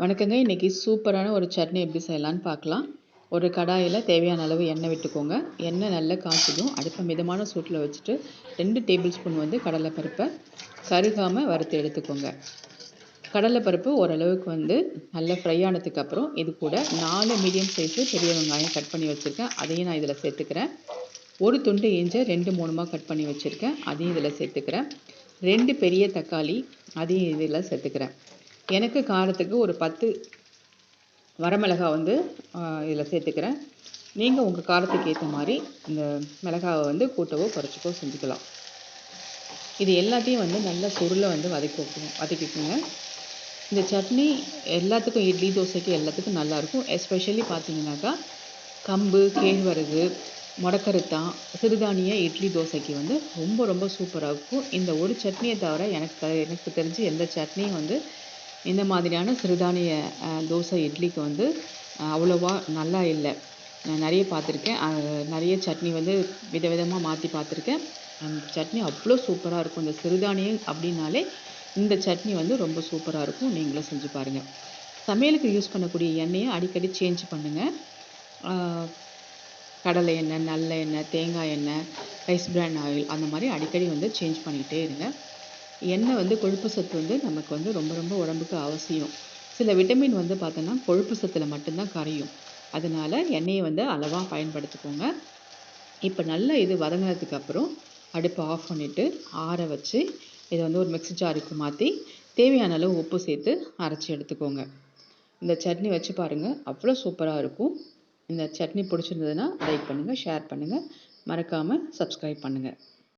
வணக்கங்க. இன்றைக்கி சூப்பரான ஒரு சட்னி எப்படி செய்யலான்னு பார்க்கலாம். ஒரு கடாயில் தேவையான அளவு எண்ணெய் விட்டுக்கோங்க. எண்ணெய் நல்லா காய்ச்சதும் அடுப்பை மிதமான சூட்டில் வச்சுட்டு ரெண்டு டேபிள் ஸ்பூன் வந்து கடலைப்பருப்பை கருகாமல் வறுத்து எடுத்துக்கோங்க. கடலைப்பருப்பு ஓரளவுக்கு வந்து நல்லா ஃப்ரை ஆனதுக்கப்புறம் இது கூட நாலு மீடியம் சைஸு பெரிய வெங்காயம் கட் பண்ணி வச்சுருக்கேன். அதையும் நான் இதில் சேர்த்துக்கிறேன். ஒரு துண்டு இஞ்சை ரெண்டு மூணுமாக கட் பண்ணி வச்சுருக்கேன். அதையும் இதில் சேர்த்துக்கிறேன். ரெண்டு பெரிய தக்காளி அதையும் இதில் சேர்த்துக்கிறேன். எனக்கு காரத்துக்கு ஒரு பத்து வரமிளகாய் வந்து இதில் சேர்த்துக்கிறேன். நீங்கள் உங்கள் காரத்துக்கு ஏற்ற மாதிரி இந்த மிளகாவை வந்து கூட்டவோ குறைச்சிக்கோ செஞ்சுக்கலாம். இது எல்லாத்தையும் வந்து நல்லா சுருளை வந்து வதக்கி வைக்கணும் வதக்கிக்கோங்க இந்த சட்னி எல்லாத்துக்கும் இட்லி தோசைக்கு எல்லாத்துக்கும் நல்லாயிருக்கும். எஸ்பெஷலி பார்த்தீங்கன்னாக்கா கம்பு கேழ்வரகு முடக்கருத்தான் சிறுதானிய இட்லி தோசைக்கு வந்து ரொம்ப ரொம்ப சூப்பராக இருக்கும். இந்த ஒரு சட்னியை தவிர எனக்கு எனக்கு தெரிஞ்சு எந்த சட்னியும் வந்து இந்த மாதிரியான சிறுதானிய தோசை இட்லிக்கு வந்து அவ்வளோவா நல்லா இல்லை. நான் நிறைய பார்த்துருக்கேன் நிறைய சட்னி வந்து விதவிதமாக மாற்றி பார்த்துருக்கேன் அந்த சட்னி அவ்வளோ சூப்பராக இருக்கும். இந்த சிறுதானியம் அப்படின்னாலே இந்த சட்னி வந்து ரொம்ப சூப்பராக இருக்கும். நீங்களும் செஞ்சு பாருங்கள் சமையலுக்கு யூஸ் பண்ணக்கூடிய எண்ணெயை அடிக்கடி சேஞ்ச் பண்ணுங்கள் கடலை எண்ணெய் நல்ல எண்ணெய் தேங்காய் எண்ணெய் ரைஸ் பிராண்ட் ஆயில் அந்த மாதிரி அடிக்கடி வந்து சேஞ்ச் பண்ணிகிட்டே இருங்க. எண்ணெய் வந்து கொழுப்பு சத்து வந்து நமக்கு வந்து ரொம்ப ரொம்ப உடம்புக்கு அவசியம். சில விட்டமின் வந்து பார்த்தோன்னா கொழுப்பு சத்தில் மட்டும்தான் கரையும். அதனால் எண்ணெயை வந்து அளவாக பயன்படுத்திக்கோங்க. இப்போ நல்லா இது வதங்கினதுக்கு அப்புறம் அடுப்பை ஆஃப் பண்ணிவிட்டு ஆற வச்சு இதை வந்து ஒரு மிக்ஸி ஜாருக்கு மாற்றி தேவையான அளவு உப்பு சேர்த்து அரைச்சி எடுத்துக்கோங்க. இந்த சட்னி வச்சு பாருங்கள் அவ்வளோ சூப்பராக இருக்கும். இந்த சட்னி பிடிச்சிருந்ததுன்னா லைக் பண்ணுங்கள் ஷேர் பண்ணுங்கள் மறக்காமல் சப்ஸ்கிரைப் பண்ணுங்கள்